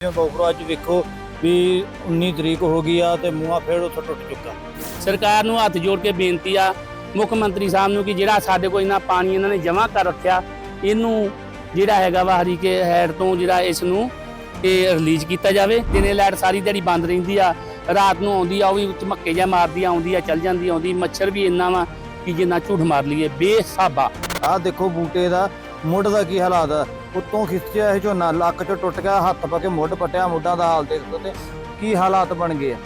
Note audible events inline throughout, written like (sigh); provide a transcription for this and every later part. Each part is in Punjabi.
ਬੋਕਰੋ ਅੱਜ ਵੇਖੋ ਵੀ 19 ਤਰੀਕ ਹੋ ਗਈ ਆ ਤੇ ਮੂੰਹਾਂ ਫੇਰ ਉੱਥੋਂ ਟੁੱਟ ਚੁੱਕਾ। ਸਰਕਾਰ ਨੂੰ ਹੱਥ ਜੋੜ ਕੇ ਬੇਨਤੀ ਆ ਮੁੱਖ ਮੰਤਰੀ ਸਾਹਿਬ ਨੂੰ ਕਿ ਜਿਹੜਾ ਸਾਡੇ ਕੋਲ ਇੰਨਾ ਪਾਣੀ ਇਹਨਾਂ ਨੇ ਜਮ੍ਹਾਂ ਕਰ ਰੱਖਿਆ ਇਹਨੂੰ ਜਿਹੜਾ ਹੈਗਾ ਵਾ ਹਰੀਕੇ ਹੈਡ ਤੋਂ ਜਿਹੜਾ ਇਸ ਨੂੰ ਇਹ ਰਿਲੀਜ਼ ਕੀਤਾ ਜਾਵੇ। ਦਿਨੇ ਲਾਈਟ ਸਾਰੀ ਦਿਹਾੜੀ ਬੰਦ ਰਹਿੰਦੀ ਆ ਰਾਤ ਨੂੰ ਆਉਂਦੀ ਆ ਉਹ ਵੀ ਝਮੱਕੇ ਜਿਹਾ ਮਾਰਦੀ ਆਉਂਦੀ ਆ ਚੱਲ ਜਾਂਦੀ ਆਉਂਦੀ ਮੱਛਰ ਵੀ ਇੰਨਾ ਵਾ ਕਿ ਜਿੰਨਾ ਝੂਠ ਮਾਰ ਲਈਏ ਬੇਸਾਬਾ। ਆਹ ਦੇਖੋ ਬੂਟੇ ਦਾ ਮੁੱਢ ਦਾ ਕੀ ਹਾਲਾਤ ਆ? ਉੱਤੋਂ ਖਿੱਚਿਆ ਇਹ ਝੋਨਾ, ਲੱਕ ਚੋਂ ਟੁੱਟ ਗਿਆ, ਹੱਥ ਪਾ ਕੇ ਮੁੱਢ ਪਟਿਆ ਮੁੱਢਾਂ ਦਾ ਹਾਲ ਦੇਖ ਸਕਦੇ ਕੀ ਹਾਲਾਤ ਬਣ ਗਏ ਆ।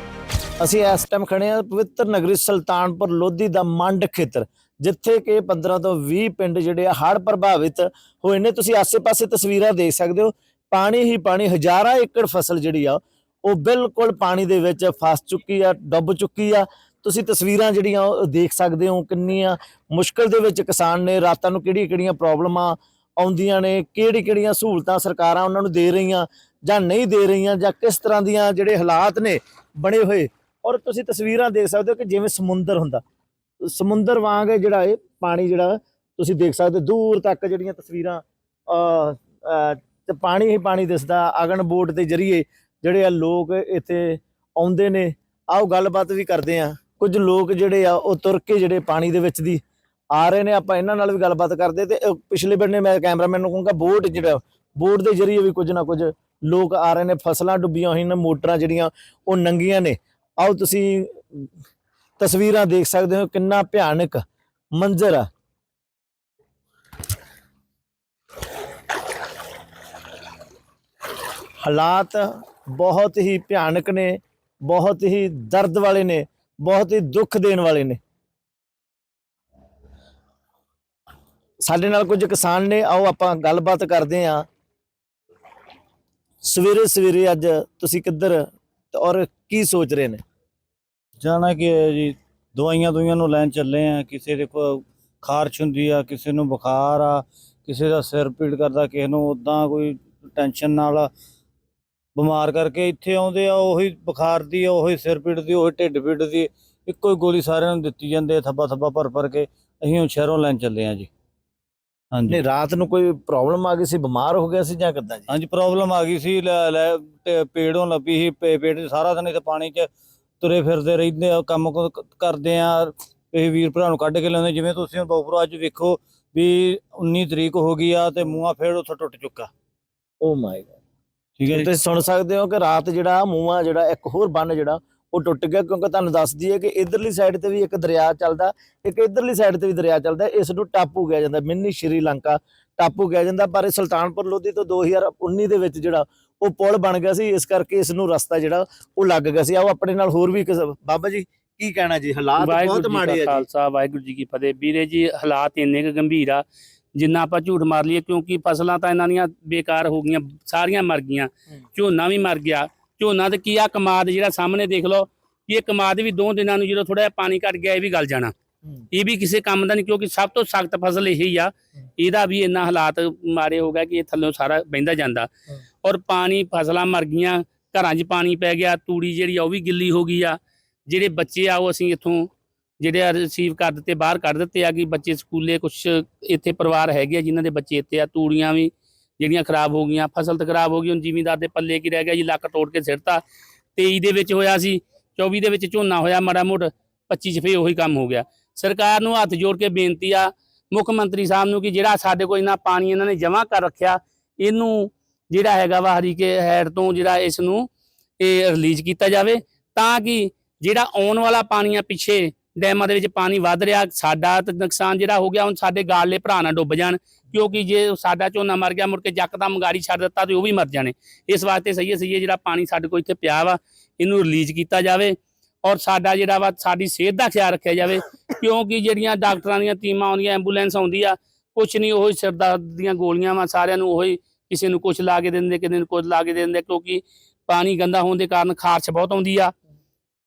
ਅਸੀਂ ਇਸ ਟਾਈਮ ਖੜੇ ਆ ਪਵਿੱਤਰ ਨਗਰੀ ਸੁਲਤਾਨਪੁਰ ਲੋਧੀ ਦਾ ਮੰਡ ਖੇਤਰ, ਜਿੱਥੇ ਕਿ 15 ਤੋਂ 20 ਪਿੰਡ ਜਿਹੜੇ ਆ ਹੜ੍ਹ ਪ੍ਰਭਾਵਿਤ ਹੋਏ ਨੇ। ਤੁਸੀਂ ਆਸੇ-ਪਾਸੇ ਤਸਵੀਰਾਂ ਦੇਖ ਸਕਦੇ ਹੋ, ਪਾਣੀ ਹੀ ਪਾਣੀ, ਹਜ਼ਾਰਾਂ ਏਕੜ ਫਸਲ ਜਿਹੜੀ ਆ, ਉਹ ਬਿਲਕੁਲ ਪਾਣੀ ਦੇ ਵਿੱਚ ਫਸ ਚੁੱਕੀ ਆ, ਡੁੱਬ ਚੁੱਕੀ ਆ। ਤੁਸੀਂ ਤਸਵੀਰਾਂ ਜਿਹੜੀਆਂ ਉਹ ਦੇਖ ਸਕਦੇ ਹੋ ਕਿੰਨੀਆਂ ਮੁਸ਼ਕਲ ਦੇ ਵਿੱਚ ਕਿਸਾਨ ਨੇ, ਰਾਤਾਂ ਨੂੰ ਕਿਹੜੀਆਂ ਕਿਹੜੀਆਂ ਪ੍ਰੋਬਲਮਾਂ ਆਉਂਦੀਆਂ ਨੇ ਕਿਹੜੀ ਕਿਹੜੀਆਂ ਸਹੂਲਤਾਂ ਸਰਕਾਰਾਂ ਉਹਨਾਂ ਨੂੰ ਦੇ ਰਹੀਆਂ ਜਾਂ ਨਹੀਂ ਦੇ ਰਹੀਆਂ ਜਾਂ ਕਿਸ ਤਰ੍ਹਾਂ ਦੀਆਂ ਜਿਹੜੇ ਹਾਲਾਤ ਨੇ ਬਣੇ ਹੋਏ। ਔਰ ਤੁਸੀਂ ਤਸਵੀਰਾਂ ਦੇਖ ਸਕਦੇ ਹੋ ਕਿ ਜਿਵੇਂ ਸਮੁੰਦਰ ਹੁੰਦਾ। ਸਮੁੰਦਰ ਵਾਂਗ ਜਿਹੜਾ ਇਹ ਪਾਣੀ ਜਿਹੜਾ ਤੁਸੀਂ ਦੇਖ ਸਕਦੇ ਹੋ, ਦੂਰ ਤੱਕ ਜਿਹੜੀਆਂ ਤਸਵੀਰਾਂ ਤੇ ਪਾਣੀ ਹੀ ਪਾਣੀ ਦਿਸਦਾ ਅਗਨ ਬੋਟ ਦੇ ਜ਼ਰੀਏ ਜਿਹੜੇ ਆ ਲੋਕ ਇੱਥੇ ਆਉਂਦੇ ਨੇ। ਆਓ ਗੱਲਬਾਤ ਵੀ ਕਰਦੇ ਆ ਕੁਝ ਲੋਕ ਜਿਹੜੇ ਆ ਉਹ ਤੁਰ ਕੇ ਜਿਹੜੇ ਪਾਣੀ ਦੇ ਵਿੱਚ ਦੀ ਆ ਰਹੇ ਨੇ, ਆਪਾਂ ਇਹਨਾਂ ਨਾਲ ਵੀ ਗੱਲਬਾਤ ਕਰਦੇ ਤੇ ਪਿਛਲੇ ਬੰਨੇ ਮੈਂ ਕੈਮਰਾਮੈਨ ਨੂੰ ਕਹੂੰਗਾ, ਬੋਟ ਜਿਹੜਾ, ਬੋਟ ਦੇ ਜ਼ਰੀਏ ਵੀ ਕੁਝ ਨਾ ਕੁਝ ਲੋਕ ਆ ਰਹੇ ਨੇ, ਫਸਲਾਂ ਡੁੱਬੀਆਂ ਹੋਈਆਂ ਨੇ, ਮੋਟਰਾਂ ਜਿਹੜੀਆਂ ਉਹ ਨੰਗੀਆਂ ਨੇ। ਆਓ ਤੁਸੀਂ ਤਸਵੀਰਾਂ ਦੇਖ ਸਕਦੇ ਹੋ, ਕਿੰਨਾ ਭਿਆਨਕ ਮੰਜ਼ਰ ਆ। ਹਾਲਾਤ ਬਹੁਤ ਹੀ ਭਿਆਨਕ ਨੇ, ਬਹੁਤ ਹੀ ਦਰਦ ਵਾਲੇ ਨੇ, ਬਹੁਤ ਹੀ ਦੁੱਖ ਦੇਣ ਵਾਲੇ ਨੇ। ਸਾਡੇ ਨਾਲ ਕੁਝ ਕਿਸਾਨ ਨੇ, ਆਓ ਆਪਾਂ ਗੱਲਬਾਤ ਕਰਦੇ ਆਂ ਸਵੇਰੇ ਸਵੇਰੇ ਅੱਜ ਤੁਸੀਂ ਕਿੱਧਰ ਤੇ ਔਰ ਕੀ ਸੋਚ ਰਹੇ ਨੇ? ਜਾਣਾ ਕਿ ਜੀ, ਦਵਾਈਆਂ ਦੁਈਆਂ ਨੂੰ ਲੈਣ ਚੱਲੇ ਆ ਕਿਸੇ ਦੇ ਕੋ ਖਾਰਸ਼ ਹੁੰਦੀ ਆ, ਕਿਸੇ ਨੂੰ ਬੁਖਾਰ ਆ, ਕਿਸੇ ਦਾ ਸਿਰ ਪੀੜ ਕਰਦਾ, ਕਿਸੇ ਨੂੰ ਉਦਾਂ ਕੋਈ ਟੈਨਸ਼ਨ ਨਾਲ ਬਿਮਾਰ ਕਰਕੇ ਇੱਥੇ ਆਉਂਦੇ ਆ, ਉਹੀ ਬੁਖਾਰ ਦੀ ਉਹੀ ਸਿਰ ਪੀੜ ਦੀ, ਉਹੀ ਢਿੱਡ ਪੀੜ ਦੀ, ਇੱਕੋ ਹੀ ਗੋਲੀ ਸਾਰਿਆਂ ਨੂੰ ਦਿੱਤੀ ਜਾਂਦੇ ਆ, ਥੱਬਾ ਥੱਬਾ ਭਰ ਭਰ ਕੇ। ਅਸੀਂ ਹੁਣ ਸ਼ਹਿਰੋਂ ਲੈਣ ਚੱਲੇ ਆ ਜੀ। ਹਾਂਜੀ। ਨਹੀਂ ਰਾਤ ਨੂੰ ਕੋਈ ਪ੍ਰੋਬਲਮ ਆ ਗਈ ਸੀ ਬਿਮਾਰ ਹੋ ਗਿਆ ਸੀ ਜਾਂ ਕਿੱਦਾਂ ਜੀ? ਹਾਂਜੀ ਪ੍ਰੋਬਲਮ ਆ ਗਈ ਸੀ ਲੈ ਲੈ ਤੇ ਪੇੜ ਲੱਗੀ ਸੀ ਪੇ- ਪੇਟ 'ਚ ਸਾਰਾ ਦਿਨ ਇੱਥੇ ਪਾਣੀ 'ਚ ਤੁਰੇ ਫਿਰਦੇ ਰਹਿੰਦੇ ਆ ਕੰਮ ਕੁ ਕ- ਕਰਦੇ ਆ। ਇਹ ਵੀਰ ਭਰਾ ਨੂੰ ਕੱਢ ਕੇ ਲਿਆਉਂਦੇ ਜਿਵੇਂ ਤੁਸੀਂ ਹੁਣ ਬੋਪਰੋ ਅੱਜ ਵੇਖੋ ਵੀ 19 ਤਰੀਕ ਹੋ ਗਈ ਆ ਤੇ ਮੂੰਹਾਂ ਫੇਰ ਉੱਥੋਂ ਟੁੱਟ ਚੁੱਕਾ। ਓ ਮਾਈ ਗॉड ਠੀਕ ਹੈ ਜੀ। ਤੁਸੀਂ ਸੁਣ ਸਕਦੇ ਹੋ ਕਿ ਰਾਤ ਜਿਹੜਾ ਮੂੰਹਾਂ ਜਿਹੜਾ ਇੱਕ ਹੋਰ ਬੰਨ ਜਿਹੜਾ ਉਹ ਟੁੱਟ ਗਿਆ ਕਿਉਂਕਿ ਤੁਹਾਨੂੰ ਦੱਸਦੀ ਹੈ ਕਿ ਇਧਰਲੀ ਸਾਈਡ ਤੇ ਵੀ ਇੱਕ ਦਰਿਆ ਚੱਲਦਾ ਇੱਕ ਇਧਰਲੀ ਸਾਈਡ ਤੇ ਵੀ ਦਰਿਆ ਚੱਲਦਾ ਇਸ ਨੂੰ ਟਾਪੂ ਕਿਹਾ ਜਾਂਦਾ ਮਿੰਨੀ ਸ਼੍ਰੀਲੰਕਾ ਟਾਪੂ ਕਿਹਾ ਜਾਂਦਾ ਪਰ ਇਹ ਸੁਲਤਾਨਪੁਰ ਲੋਧੀ ਤੋਂ 2019 ਦੇ ਵਿੱਚ ਜਿਹੜਾ ਉਹ ਪੁਲ ਬਣ ਗਿਆ ਸੀ ਇਸ ਕਰਕੇ ਇਸ ਨੂੰ ਰਸਤਾ ਜਿਹੜਾ ਉਹ ਲੱਗ ਗਿਆ ਸੀ। ਆਓ ਆਪਣੇ ਨਾਲ ਹੋਰ ਵੀ ਬਾਬਾ ਜੀ ਕੀ ਕਹਿਣਾ ਜੀ? ਹਾਲਾਤ ਬਹੁਤ ਮਾੜੇ ਆ ਜੀ। ਖਾਲਸਾ ਵਾਹਿਗੁਰੂ ਜੀ ਕੀ ਫਤਿਹ। ਵੀਰੇ ਜੀ ਹਾਲਾਤ ਇੰਨੇ ਕੁ ਗੰਭੀਰ ਆ ਜਿੰਨਾ ਆਪਾਂ ਝੂਠ ਮਾਰ ਲਈਏ ਕਿਉਂਕਿ ਫਸਲਾਂ ਤਾਂ ਇਹਨਾਂ ਦੀਆਂ ਬੇਕਾਰ ਹੋ ਗਈਆਂ ਸਾਰੀਆਂ ਮਰ ਗਈਆਂ। ਝੋਨਾ ਵੀ ਮਰ ਗਿਆ ਝੋਨਾ ਤੇ ਕੀ ਆ ਕਮਾਦ ਜਿਹੜਾ ਸਾਹਮਣੇ ਦੇਖ ਲਓ ਇਹ ਕਮਾਦ ਵੀ ਦੋ ਦਿਨਾਂ ਨੂੰ ਜਦੋਂ ਥੋੜਾ ਜਿਹਾ ਪਾਣੀ ਘਟ ਗਿਆ ਇਹ ਵੀ ਗਲ ਜਾਣਾ। ਹੂੰ। ਇਹ ਵੀ ਕਿਸੇ ਕੰਮ ਦਾ ਨਹੀਂ ਕਿਉਂਕਿ ਸਭ ਤੋਂ ਸਖਤ ਫਸਲ ਇਹੀ ਆ। ਇਹਦਾ ਵੀ ਇੰਨਾ ਹਾਲਾਤ ਮਾੜੇ ਹੋ ਗਿਆ ਕਿ ਇਹ ਥੱਲੋਂ ਸਾਰਾ ਬਹਿੰਦਾ ਜਾਂਦਾ। ਹੂੰ। ਔਰ ਪਾਣੀ ਫਸਲਾਂ ਮਰ ਗਈਆਂ ਘਰਾਂ 'ਚ ਪਾਣੀ ਪੈ ਗਿਆ ਤੂੜੀ ਜਿਹੜੀ ਆ ਉਹ ਵੀ ਗਿੱਲੀ ਹੋ ਗਈ ਆ। ਜਿਹੜੇ ਬੱਚੇ ਆ ਉਹ ਅਸੀਂ ਇੱਥੋਂ ਜਿਹੜੇ ਰਿਸੀਵ ਕਰ ਦਿੱਤੇ ਬਾਹਰ ਕੱਢ ਦਿੱਤੇ ਆ ਕਿ ਬੱਚੇ ਸਕੂਲੇ ਕੁਝ ਇੱਥੇ ਪਰਿਵਾਰ ਹੈਗੇ ਆ ਜਿਨ੍ਹਾਂ ਦੇ ਬੱਚੇ ਇੱਥੇ ਆ ਤੂੜੀਆਂ ਵੀ ਜਿਹੜੀਆਂ ਖਰਾਬ ਹੋ ਗਈਆਂ, ਫਸਲ ਤਾਂ ਖਰਾਬ ਹੋ ਗਈ, ਹੁਣ ਜ਼ਿਮੀਂਦਾਰ ਦੇ ਪੱਲੇ ਕੀ ਰਹਿ ਗਿਆ ਜੀ, ਲੱਕ ਤੋੜ ਕੇ ਸਿੱਟਤਾ 23 ਦੇ ਵਿੱਚ ਹੋਇਆ ਸੀ 24 ਦੇ ਵਿੱਚ ਝੋਨਾ ਹੋਇਆ ਮਾੜਾ ਮੋੜ 25 ਚ ਫੇ ਉਹੀ ਕੰਮ ਹੋ ਗਿਆ। ਸਰਕਾਰ ਨੂੰ ਹੱਥ ਜੋੜ ਕੇ ਬੇਨਤੀ ਆ, ਮੁੱਖ ਮੰਤਰੀ ਸਾਹਿਬ ਨੂੰ ਕਿ ਜਿਹੜਾ ਸਾਡੇ ਕੋਲ ਇੰਨਾ ਪਾਣੀ ਇਹਨਾਂ ਨੇ ਜਮ੍ਹਾਂ ਕਰ ਰੱਖਿਆ, ਇਹਨੂੰ ਜਿਹੜਾ ਹੈਗਾ ਵਾ ਹਰੀਕੇ ਹੈਡ ਤੋਂ ਜਿਹੜਾ ਇਸ ਨੂੰ ਇਹ ਰਿਲੀਜ਼ ਕੀਤਾ ਜਾਵੇ, ਤਾਂ ਕਿ ਜਿਹੜਾ ਆਉਣ ਵਾਲਾ ਪਾਣੀ ਆ ਪਿੱਛੇ ਡੈਮਾਂ ਦੇ ਵਿੱਚ ਪਾਣੀ ਵੱਧ ਰਿਹਾ, ਸਾਡਾ ਨੁਕਸਾਨ ਜਿਹੜਾ ਹੋ ਗਿਆ, ਹੁਣ ਸਾਡੇ ਗਾਲੇ ਭਰਾ ਨਾ ਡੁੱਬ ਜਾਣ ਕਿਉਂਕਿ ਜੇ ਸਾਡਾ ਝੋਨਾ ਮਰ ਗਿਆ, ਮੁੜ ਕੇ ਯਕਦਮ ਮੰਗਾਰੀ ਛੱਡ ਦਿੱਤਾ ਤੇ ਉਹ ਵੀ ਮਰ ਜਾਣੇ। ਇਸ ਵਾਸਤੇ ਸਹੀ ਹੈ ਸਹੀ ਹੈ, ਜਿਹੜਾ ਪਾਣੀ ਸਾਡੇ ਕੋਲ ਇੱਥੇ ਪਿਆ ਵਾ, ਇਹਨੂੰ ਰਿਲੀਜ਼ ਕੀਤਾ ਜਾਵੇ ਔਰ ਸਾਡਾ ਜਿਹੜਾ ਵਾ, ਸਾਡੀ ਸਿਹਤ ਦਾ ਖਿਆਲ ਰੱਖਿਆ ਜਾਵੇ। ਕਿਉਂਕਿ ਜਿਹੜੀਆਂ ਡਾਕਟਰਾਂ ਦੀਆਂ ਟੀਮਾਂ ਆਉਂਦੀਆਂ ਐਂਬੂਲੈਂਸ ਆਉਂਦੀ ਆ, ਕੁਛ ਨਹੀਂ, ਉਹ ਸਿਰ ਦਰਦ ਦੀਆਂ ਗੋਲੀਆਂ ਵਾ, ਸਾਰਿਆਂ ਨੂੰ ਉਹੀ ਕਿਸੇ ਨੂੰ ਕੁਛ ਲਾ ਕੇ ਦਿੰਦੇ, ਕਿਸੇ ਨੂੰ ਕੁਝ ਲਾ ਕੇ ਦਿੰਦੇ, ਕਿਉਂਕਿ ਪਾਣੀ ਗੰਦਾ ਹੋਣ ਦੇ ਕਾਰਨ ਖਾਰਸ਼ ਬਹੁਤ ਆਉਂਦੀ ਆ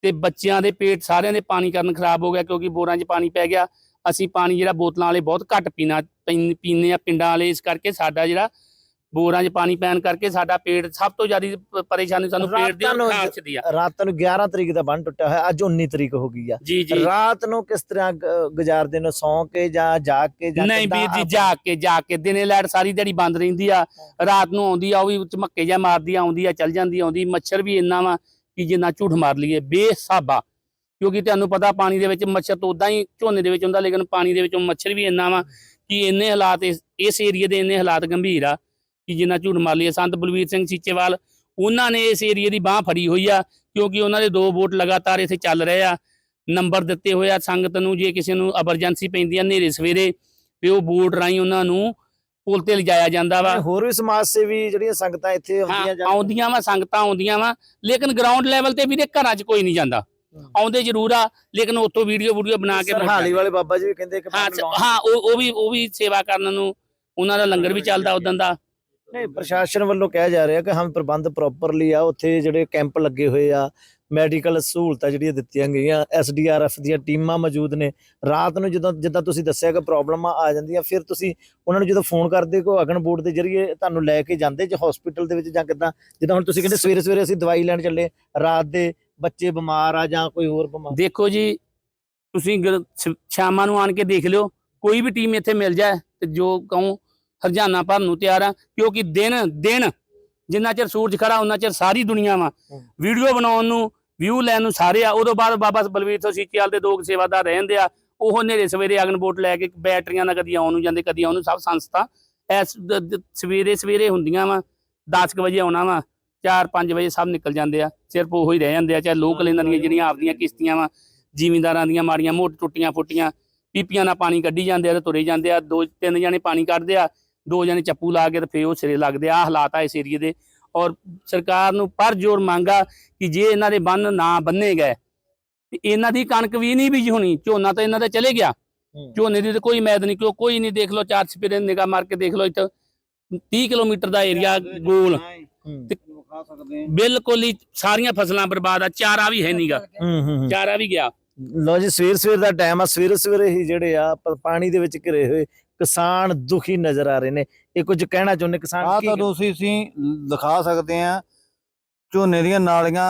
ਤੇ ਬੱਚਿਆਂ ਦੇ ਪੇਟ ਸਾਰਿਆਂ ਦੇ ਪਾਣੀ ਕਾਰਨ ਖਰਾਬ ਹੋ ਗਿਆ, ਕਿਉਂਕਿ ਬੋਰਾਂ 'ਚ ਪਾਣੀ ਪੈ ਗਿਆ। ਅਸੀਂ ਪਾਣੀ ਜਿਹੜਾ ਬੋਤਲਾਂ ਵਾਲੇ ਬਹੁਤ ਘੱਟ ਪੀਣਾ ਪੀਂ- ਪੀਂਦੇ ਆ ਪਿੰਡਾਂ ਵਾਲੇ ਇਸ ਕਰਕੇ ਸਾਡਾ ਜਿਹੜਾ ਬੋਰਾਂ 'ਚ ਪਾਣੀ ਪੈਣ ਕਰਕੇ ਸਾਡਾ ਪੇਟ ਸਭ ਤੋਂ ਜ਼ਿਆਦਾ ਪਰੇਸ਼ਾਨੀ ਸਾਨੂੰ ਪੇਟ ਦੀ ਰਾਤਾਂ ਨੂੰ ਖਾਂਸ ਦੀ ਆ। ਰਾਤ ਨੂੰ 11 ਤਰੀਕ ਦਾ ਬੰਨ ਟੁੱਟਿਆ ਹੋਇਆ ਅੱਜ 19 ਤਰੀਕ ਹੋ ਗਈ ਆ। ਜੀ ਜੀ। ਰਾਤ ਨੂੰ ਕਿਸ ਤਰ੍ਹਾਂ ਗੁਜ਼ਾਰਦੇ ਨੇ ਸੌਂ ਕੇ ਜਾਂ ਜਾਗ ਕੇ ਜਾਂ ਨਹੀਂ ਵੀਰ ਜੀ ਆਪ- ਜਾ ਕੇ ਜਾ ਕੇ ਦਿਨੇ ਲਾਈਟ ਸਾਰੀ ਦਿਹਾੜੀ ਬੰਦ ਰਹਿੰਦੀ ਆ। ਰਾਤ ਨੂੰ ਆਉਂਦੀ ਆ ਉਹ ਵੀ ਝਮੱਕੇ ਜਾਂ ਮਾਰਦੀ ਆਉਂਦੀ ਆ ਚੱਲ ਜਾਂਦੀ ਆਉਂਦੀ ਮੱਛਰ ਵੀ ਇੰਨਾ ਵਾ ਕਿ ਜਿੰਨਾ ਝੂਠ ਮਾਰ ਲਈਏ ਬੇਸਾਬਾ ਕਿਉਂਕਿ ਤੁਹਾਨੂੰ ਪਤਾ ਪਾਣੀ ਦੇ ਵਿੱਚ ਮੱਛਰ ਤਾਂ ਉਦਾਂ ਹੀ ਝੋਨੇ ਦੇ ਵਿੱਚ ਹੁੰਦਾ ਲੇਕਿਨ ਪਾਣੀ ਦੇ ਵਿੱਚੋਂ ਮੱਛਰ ਵੀ ਇੰਨਾ ਵਾ ਕਿ ਇੰਨੇ ਹਾਲਾਤ ਇਸ ਏਰੀਏ ਦੇ ਇੰਨੇ ਹਾਲਾਤ ਗੰਭੀਰ ਆ ਕਿ ਜਿੰਨਾ ਝੂਠ ਮਾਰ ਲਈਏ। ਸੰਤ ਬਲਵੀਰ ਸਿੰਘ ਸੀਚੇਵਾਲ ਉਹਨਾਂ ਨੇ ਇਸ ਏਰੀਏ ਦੀ ਬਾਹ ਫੜੀ ਹੋਈ ਆ ਕਿਉਂਕਿ ਉਹਨਾਂ ਦੇ ਦੋ ਵੋਟ ਲਗਾਤਾਰ ਇੱਥੇ ਚੱਲ ਰਹੇ ਆ। ਨੰਬਰ ਦਿੱਤੇ ਹੋਏ ਆ ਸੰਗਤ ਨੂੰ ਜੇ ਕਿਸੇ ਨੂੰ ਐਮਰਜੈਂਸੀ ਪੈਂਦੀ ਆ ਹਨੇਰੇ ਸਵੇਰੇ ਤੇ ਉਹ ਬੋਟ ਰਾਹੀਂ ਉਹਨਾਂ ਨੂੰ ਪੁਲ ਤੇ ਲਿਜਾਇਆ ਜਾਂਦਾ ਵਾ। ਹੋਰ ਵੀ ਸਮਾਜ ਸੇਵੀ ਜਿਹੜੀਆਂ ਸੰਗਤਾਂ ਇੱਥੇ ਆਉਂਦੀਆਂ ਜਾਂ ਆਉਂਦੀਆਂ ਵਾ ਸੰਗਤਾਂ ਆਉਂਦੀਆਂ ਵਾ ਲੇਕਿਨ ਗਰਾਊਂਡ ਲੈਵਲ ਤੇ ਵੀਰੇ ਘਰਾਂ 'ਚ ਕੋਈ ਨਹੀਂ ਜਾਂਦਾ। ਆਉਂਦੇ ਜ਼ਰੂਰ ਆ ਲੇਕਿਨ ਉੱਥੋਂ ਵੀਡੀਓ ਵੀਡੀਓ ਬਣਾ ਕੇ ਸਰਹਾਲੀ ਵਾਲੇ ਬਾਬਾ ਜੀ ਵੀ ਕਹਿੰਦੇ ਕਿ ਹਾਂ। ਹਾਂ ਉਹ ਉਹ ਵੀ ਉਹ ਵੀ ਸੇਵਾ ਕਰਨ ਨੂੰ ਉਹਨਾਂ ਦਾ ਲੰਗਰ ਵੀ ਚੱਲਦਾ ਉਦੋਂ ਦਾ। ਨਹੀਂ ਪ੍ਰਸ਼ਾਸਨ ਵੱਲੋਂ ਕਿਹਾ ਜਾ ਰਿਹਾ ਕਿ ਹਮ ਪ੍ਰਬੰਧ ਪ੍ਰੋਪਰਲੀ ਆ ਉੱਥੇ ਜਿਹੜੇ ਕੈਂਪ ਲੱਗੇ ਹੋਏ ਆ ਮੈਡੀਕਲ ਸਹੂਲਤਾਂ ਜਿਹੜੀਆਂ ਦਿੱਤੀਆਂ ਗਈਆਂ ਐਸਡੀਆਰਐਫ ਦੀਆਂ ਟੀਮਾਂ ਮੌਜੂਦ ਨੇ। ਰਾਤ ਨੂੰ ਜਦੋਂ ਜਿੱਦਾਂ ਤੁਸੀਂ ਦੱਸਿਆ ਕਿ ਪ੍ਰੋਬਲਮਾਂ ਆ ਜਾਂਦੀਆਂ ਫਿਰ ਤੁਸੀਂ ਉਹਨਾਂ ਨੂੰ ਜਦੋਂ ਫੋਨ ਕਰਦੇ ਕੋ ਅਗਨ ਬੋਰਡ ਦੇ ਜਰੀਏ ਤੁਹਾਨੂੰ ਲੈ ਕੇ ਜਾਂਦੇ ਜੇ ਹਸਪੀਟਲ ਦੇ ਵਿੱਚ ਜਾਂ ਕਿੱਦਾਂ? ਜਿੱਦਾਂ ਹੁਣ ਤੁਸੀਂ ਕਹਿੰਦੇ ਸਵੇਰੇ ਸਵੇਰੇ ਅਸੀਂ ਦਵਾਈ ਲੈਣ ਚੱਲੇ ਰਾਤ ਦੇ ਬੱਚੇ ਬਿਮਾਰ ਆ ਜਾਂ ਕੋਈ ਹੋਰ ਬਿਮਾਰ ਦੇਖੋ ਜੀ ਤੁਸੀਂ ਸ਼ਾਮਾਂ ਨੂੰ ਆਣ ਕੇ ਦੇਖ ਲਿਓ ਕੋਈ ਵੀ ਟੀਮ ਇੱਥੇ ਮਿਲ ਜਾਏ ਤੇ ਜੋ ਕਹੂੰ ਹਰਜਾਨਾ ਭਰਨ ਨੂੰ ਤਿਆਰ ਆ ਕਿਉਂਕਿ ਦਿਨ ਦਿਨ ਜਿੰਨਾ ਚਿਰ ਸੂਰਜ ਖੜਾ ਉਹਨਾਂ ਚਿਰ ਸਾਰੀ ਦੁਨੀਆ ਵਾ। ਵੀਡੀਓ ਬਣਾਉਣ ਨੂੰ ਵਿਊ ਲੈਣ ਨੂੰ ਸਾਰੇ ਆ ਉਦੋਂ ਬਾਅਦ ਬਾਬਾ ਬਲਵੀਰ ਤੋਂ ਸੀਚੇਵਾਲ ਦੇ ਦੋ ਸੇਵਾਦਾਰ ਰਹਿੰਦੇ ਆ ਉਹ ਹਨੇਰੇ ਸਵੇਰੇ ਅਗਨ ਬੋਟ ਲੈ ਕੇ ਬੈਟਰੀਆਂ ਨਾਲ ਕਦੀ ਆਉਣ ਨੂੰ ਜਾਂਦੇ ਕਦੀ ਆਉਣ ਨੂੰ ਸਭ ਸੰਸਥਾ ਐਸ ਸਵੇਰੇ ਸਵੇਰੇ ਹੁੰਦੀਆਂ ਵਾ 10 ਵਜੇ ਆਉਣਾ ਵਾ 4-5 ਵਜੇ ਸਭ ਨਿਕਲ ਜਾਂਦੇ ਆ ਸਿਰਫ ਉਹੋ ਹੀ ਰਹਿ ਜਾਂਦੇ ਆ ਚਾਹੇ ਲੋਕਲ ਇਹਨਾਂ ਦੀਆਂ ਜਿਹੜੀਆਂ ਆਪਦੀਆਂ ਕਿਸ਼ਤੀਆਂ ਵਾ ਜ਼ਿਮੀਂਦਾਰਾਂ ਦੀਆਂ ਮਾੜੀਆਂ ਮੋਟ ਟੁੱਟੀਆਂ ਫੁੱਟੀਆਂ ਪੀਪੀਆਂ ਨਾਲ ਪਾਣੀ ਕੱਢੀ ਜਾਂਦੇ ਆ ਤੇ ਤੁਰੇ ਜਾਂਦੇ ਆ ਦੋ ਤਿੰਨ ਜਣੇ ਪਾਣੀ ਕੱਢਦੇ ਆ ਦੋ ਜਣੇ ਚੱਪੂ ਲਾ ਕੇ ਤੇ ਫੇਰ ਉਹ ਸਿਰੇ ਲੱਗਦੇ ਆ ਹਾਲਾਤ ਆ ਇਸ ਏਰੀਏ ਦੇ। ਔਰ ਸਰਕਾਰ ਨੂੰ ਪਰ ਜ਼ੋਰ ਮੰਗਾ ਕਿ ਜੇ ਇਹਨਾਂ ਦੇ ਬੰਨ ਨਾ ਬੰਨੇ ਗਏ ਤੇ ਇਹਨਾਂ ਦੀ ਕਣਕ ਵੀ ਨਹੀਂ ਬੀਜ ਹੋਣੀ ਝੋਨਾ ਤਾਂ ਇਹਨਾਂ ਦਾ ਚਲੇ ਗਿਆ। ਝੋਨੇ ਦੀ ਤਾਂ ਕੋਈ ਮੈਦ ਨਹੀਂ ਕਿਉਂ ਕੋਈ ਨਹੀਂ ਦੇਖ ਲਓ ਚਾਰ ਸਪੇਰੇ ਨਿਗਾਹ ਮਾਰ ਕੇ ਦੇਖ ਲਓ ਇੱਥੇ 30 ਕਿਲੋਮੀਟਰ ਦਾ ਏਰੀਆ ਗੋਲ। ਹੂੰ। ਖਾ ਸਕਦੇ ਆ ਬਿਲਕੁਲ ਹੀ ਸਾਰੀਆਂ ਫਸਲਾਂ ਬਰਬਾਦ ਆ ਚਾਰਾ ਵੀ ਹੈ ਨਹੀਂਗਾ ਹੂੰ ਹੂੰ ਚਾਰਾ ਵੀ ਗਿਆ। ਲੋ ਜੀ ਸਵੇਰ ਸਵੇਰ ਦਾ ਟਾਈਮ ਆ। ਸਵੇਰੇ ਸਵੇਰੇ ਹੀ ਜਿਹੜੇ ਆ ਪਾਣੀ ਦੇ ਵਿੱਚ ਘਿਰੇ ਹੋਏ ਕਿਸਾਨ ਦੁਖੀ ਨਜ਼ਰ ਆ ਰਹੇ ਨੇ। ਇਹ ਕੁਝ ਕਹਿਣਾ ਚਾਹੁੰਦੇ ਕਿਸਾਨ ਆ ਤਾਂ ਤੁਸੀਂ ਅਸੀਂ ਦਿਖਾ ਸਕਦੇ ਆ ਝੋਨੇ ਦੀਆਂ ਨਾਲੀਆਂ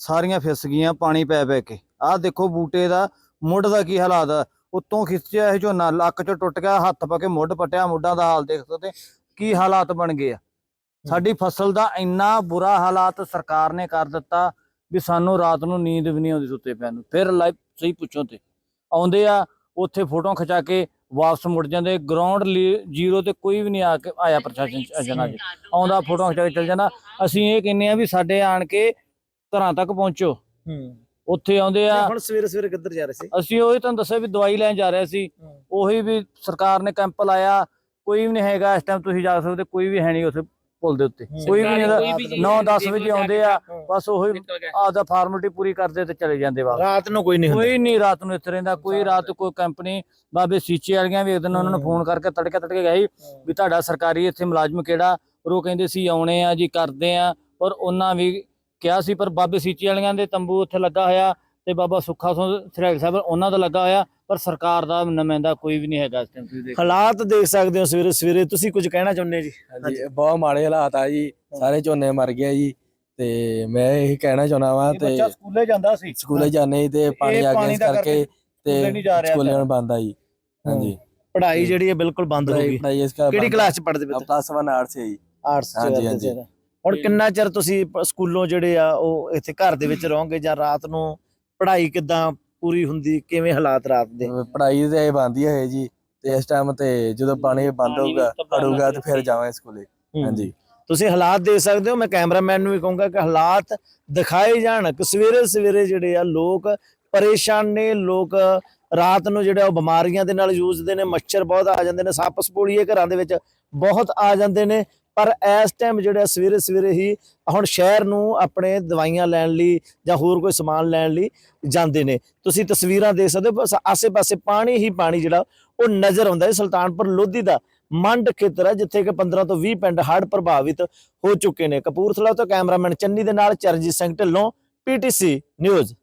ਸਾਰੀਆਂ ਫਿਸ ਗਈਆਂ ਪਾਣੀ ਪੈ ਪੈ ਕੇ। ਆਹ ਦੇਖੋ ਬੂਟੇ ਦਾ ਮੁੱਢ ਦਾ ਕੀ ਹਾਲਾਤ ਆ। ਉੱਤੋਂ ਖਿੱਚਿਆ ਇਹ ਝੋਨਾ ਲੱਕ ਚ ਟੁੱਟ ਗਿਆ ਹੱਥ ਪਾ ਕੇ ਮੁੱਢ ਪਟਿਆ ਮੁੱਢਾਂ ਦਾ ਹਾਲ ਦੇਖ ਸਕਦੇ ਕੀ ਹਾਲਾਤ ਬਣ ਗਏ ਆ। ਸਾਡੀ ਫਸਲ ਦਾ ਇੰਨਾ ਬੁਰਾ ਹਾਲਾਤ ਸਰਕਾਰ ਨੇ ਕਰ ਦਿੱਤਾ ਵੀ ਸਾਨੂੰ ਰਾਤ ਨੂੰ ਨੀਂਦ ਵੀ ਨਹੀਂ ਆਉਂਦੀ ਸੁੱਤੇ ਪਿਆ ਨੂੰ। ਫਿਰ ਲਾਈਵ ਸਹੀ ਪੁੱਛੋ ਤੇ। ਆਉਂਦੇ ਆ ਉੱਥੇ ਫੋਟੋਆਂ ਖਿਚਾ ਕੇ ਵਾਪਸ ਮੁੜ ਜਾਂਦੇ ਗਰਾਊਂਡ ਜ਼ੀਰੋ ਤੇ ਕੋਈ ਵੀ ਨਹੀਂ ਆ ਕੇ ਆਇਆ ਪ੍ਰਸ਼ਾਸਨ ਜਨਾ ਜੀ। ਆਉਂਦਾ ਫੋਟੋਆਂ ਖਿਚਾ ਕੇ ਚਲ ਜਾਂਦਾ ਅਸੀਂ ਇਹ ਕਹਿੰਨੇ ਆ ਵੀ ਸਾਡੇ ਆਣ ਕੇ ਘਰਾਂ ਤੱਕ ਪਹੁੰਚੋ। ਉੱਥੇ ਆਉਂਦੇ ਆ ਹੁਣ ਸਵੇਰੇ ਸਵੇਰੇ ਕਿੱਧਰ ਜਾ ਰਹੇ ਸੀ? ਅਸੀਂ ਉਹੀ ਤੁਹਾਨੂੰ ਦੱਸਿਆ ਵੀ ਦਵਾਈ ਲੈਣ ਜਾ ਰਹੇ ਸੀ। ਉਹੀ ਵੀ ਸਰਕਾਰ ਨੇ ਕੈਂਪ ਲਾਇਆ। ਕੋਈ ਵੀ ਨਹੀਂ ਹੈਗਾ ਇਸ ਟਾਈਮ ਤੁਸੀਂ ਜਾ ਸਕਦੇ ਕੋਈ ਵੀ ਹੈ ਨਹੀਂ ਉੱਥੇ। ਪੁਲ ਦੇ ਉੱਤੇ। ਕੋਈ ਵੀ ਨਹੀਂ ਵੀ ਹੈਗਾ 9-10 ਵਜੇ ਆਉਂਦੇ ਆ ਬਸ ਉਹੀ ਆਪਦਾ ਫਾਰਮੈਲਿਟੀ ਪੂਰੀ ਕਰਦੇ ਤੇ ਚਲੇ ਜਾਂਦੇ ਵਾਪਸ। ਰਾਤ ਨੂੰ ਕੋਈ ਨਹੀਂ ਹੁੰਦਾ। ਕੋਈ ਨਹੀਂ ਰਾਤ ਨੂੰ ਇੱਥੇ ਰਹਿੰਦਾ ਕੋਈ ਰਾਤ ਕੋਈ ਕੰਪਨੀ ਬਾਬੇ ਸੀਚੇ ਵਾਲੀਆਂ ਵੀ ਇੱਕ ਦਿਨ ਉਹਨਾਂ ਨੂੰ ਫੋਨ ਕਰਕੇ ਤੜਕੇ ਤੜਕੇ ਗਏ ਵੀ ਤੁਹਾਡਾ ਸਰਕਾਰੀ ਇੱਥੇ ਮੁਲਾਜ਼ਮ ਕਿਹੜਾ? ਪਰ ਉਹ ਕਹਿੰਦੇ ਸੀ ਆਉਣੇ ਆ ਜੀ ਕਰਦੇ ਆ। ਪਰ ਉਹਨਾਂ ਵੀ ਕਿਹਾ ਸੀ ਪਰ ਬਾਬੇ ਸੀਚੇ ਵਾਲੀਆਂ ਦੇ ਤੰਬੂ ਉੱਥੇ ਲੱਗਾ ਹੋਇਆ। ਤੇ ਬਾਬਾ ਸੁੱਖਾ ਸਿੰਘ ਸਰਾਇਲ ਸਾਹਿਬ ਉਹਨਾਂ ਦਾ ਲੱਗਾ ਹੋਇਆ ਪਰ ਸਰਕਾਰ ਦਾ ਨੁਮਾਇੰਦਾ ਕੋਈ ਵੀ ਨਹੀਂ ਹੈਗਾ ਇਸ ਟਾਈਮ ਤੁਸੀਂ ਦੇਖ ਹਾਲਾਤ ਦੇਖ ਸਕਦੇ ਹੋ ਸਵੇਰੇ ਸਵੇਰੇ। ਤੁਸੀਂ ਕੁਝ ਕਹਿਣਾ ਚਾਹੁੰਦੇ ਜੀ? ਹਾਂਜੀ ਬਹੁਤ ਮਾੜੇ ਹਾਲਾਤ ਆ ਜੀ। ਸਾਰੇ ਝੋਨੇ ਮਰ ਗਏ ਜੀ। ਤੇ ਮੈਂ ਇਹ ਕਹਿਣਾ ਚਾਹੁੰਦਾ ਵਾਂ ਤੇ ਬੱਚਾ ਸਕੂਲੇ ਜਾਂਦਾ ਸੀ? ਸਕੂਲੇ ਜਾਂਦੇ ਤੇ ਪਾਣੀ ਆ ਗਿਆ ਕਰਕੇ ਸਕੂਲੇ ਨਹੀਂ ਜਾ ਤੇ ਰਿਹਾ ਸਕੂਲੇ। ਹੁਣ ਬੰਦ ਆ ਜੀ। ਹਾਂਜੀ। ਪੜ੍ਹਾਈ ਜਿਹੜੀ ਹੈ ਬਿਲਕੁਲ ਬੰਦ ਹੋ ਗਈ। ਕਿਹੜੀ ਕਲਾਸ ਚ ਪੜ੍ਹਦੇ ਅਬ ਪਲੱਸ 1 ਆਰਟਸ ਹੈ ਜੀ। ਆਰਟਸ ਹਾਂਜੀ, ਹਾਂਜੀ। ਹੁਣ ਕਿੰਨਾ ਚਿਰ ਤੁਸੀਂ ਸਕੂਲੋਂ ਜਿਹੜੇ ਆ ਉਹ ਇੱਥੇ ਘਰ ਦੇ ਵਿੱਚ (clears throat) ਰਹੋਗੇ ਜਾਂ ਰਾਤ ਨੂੰ ਪੜ੍ਹਾਈ ਕਿੱਦਾਂ ਪੂਰੀ ਹੁੰਦੀ ਕਿਵੇਂ ਹਾਲਾਤ ਰਾਤ ਦੇ? ਪੜਾਈ ਤੇ ਬੰਦ ਹੀ ਹੈ ਜੀ ਤੇ ਇਸ ਟਾਈਮ ਤੇ ਜਦੋਂ ਪਾਣੀ ਬੰਦ ਹੋਊਗਾ ਹੜੂਗਾ ਤੇ ਫਿਰ। ਜਾਵਾਂਗੇ ਸਕੂਲੇ। ਹਾਂਜੀ। ਤੁਸੀਂ ਹਾਲਾਤ ਦੇਖ ਸਕਦੇ ਹੋ ਮੈਂ ਕੈਮਰਾਮੈਨ ਨੂੰ ਵੀ ਕਹੂੰਗਾ ਕਿ ਹਾਲਾਤ ਦਿਖਾਏ ਜਾਣ ਕਿ ਸਵੇਰੇ ਸਵੇਰੇ ਜਿਹੜੇ ਆ ਲੋਕ ਪਰੇਸ਼ਾਨ ਨੇ ਲੋਕ ਰਾਤ ਨੂੰ ਜਿਹੜੇ ਉਹ ਬਿਮਾਰੀਆਂ ਦੇ ਨਾਲ ਜੂਝਦੇ ਨੇ ਮੱਛਰ ਬਹੁਤ ਆ ਜਾਂਦੇ ਨੇ ਸੱਪ ਸਪੋਲੀਏ ਘਰਾਂ ਦੇ ਵਿੱਚ ਬਹੁਤ ਆ ਜਾਂਦੇ ਨੇ ਪਰ ਇਸ ਟਾਈਮ ਜਿਹੜਾ ਸਵੇਰੇ ਸਵੇਰੇ ਹੀ ਹੁਣ ਸ਼ਹਿਰ ਨੂੰ ਆਪਣੇ ਦਵਾਈਆਂ ਲੈਣ ਲਈ ਜਾਂ ਹੋਰ ਕੋਈ ਸਮਾਨ ਲੈਣ ਲਈ ਜਾਂਦੇ ਨੇ। ਤੁਸੀਂ ਤਸਵੀਰਾਂ ਦੇਖ ਸਕਦੇ ਹੋ ਆਸੇ-ਪਾਸੇ ਪਾਣੀ ਹੀ ਪਾਣੀ ਜਿਹੜਾ, ਉਹ ਨਜ਼ਰ ਆਉਂਦਾ ਹੈ। ਸੁਲਤਾਨਪੁਰ ਲੋਧੀ ਦਾ ਮੰਡ ਖੇਤਰ ਹੈ, ਜਿੱਥੇ ਕਿ 15 ਤੋਂ 20 ਪਿੰਡ ਹੜ੍ਹ ਪ੍ਰਭਾਵਿਤ ਹੋ ਚੁੱਕੇ ਨੇ। ਕਪੂਰਥਲਾ ਤੋਂ ਕੈਮਰਾਮੈਨ ਚੰਨੀ ਦੇ ਨਾਲ ਚਰਨਜੀਤ ਸਿੰਘ ਢਿੱਲੋਂ ਪੀਟੀਸੀ ਨਿਊਜ਼।